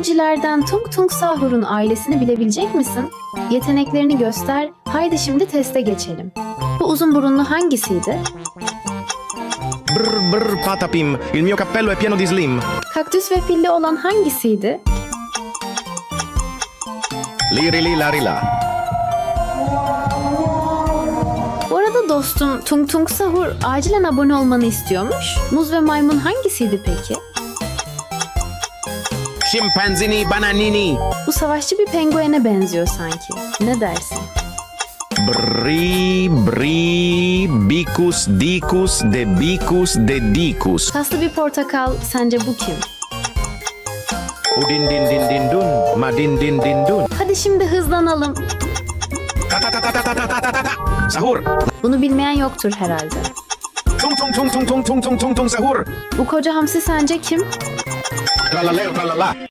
Emojilerden Tung Tung Sahur'un ailesini bilebilecek misin? Yeteneklerini göster. Haydi şimdi teste geçelim. Bu uzun burunlu hangisiydi? Brr brr patapim, il mio cappello è pieno di slim. Kaktüs ve filli olan hangisiydi? Liri li lari la. Bu arada dostum Tung Tung Sahur acilen abone olmanı istiyormuş. Muz ve maymun hangisiydi peki? Scimpanzini bananini. Bu savaşçı bir penguene benziyor sanki. Ne dersin? Bri bri bicus dicus de bicus de dicus. Kaslı bir portakal sence bu kim? Udin din din din dun, ma din din dun. Hadi şimdi hızlanalım. Ta ta ta ta ta ta ta ta ta ta ta. Sahur. Bunu bilmeyen yoktur herhalde. Tung tung tung tung tung tung tung tung tung sahur. Bu koca hamsi sence kim? Tralaleo tralala.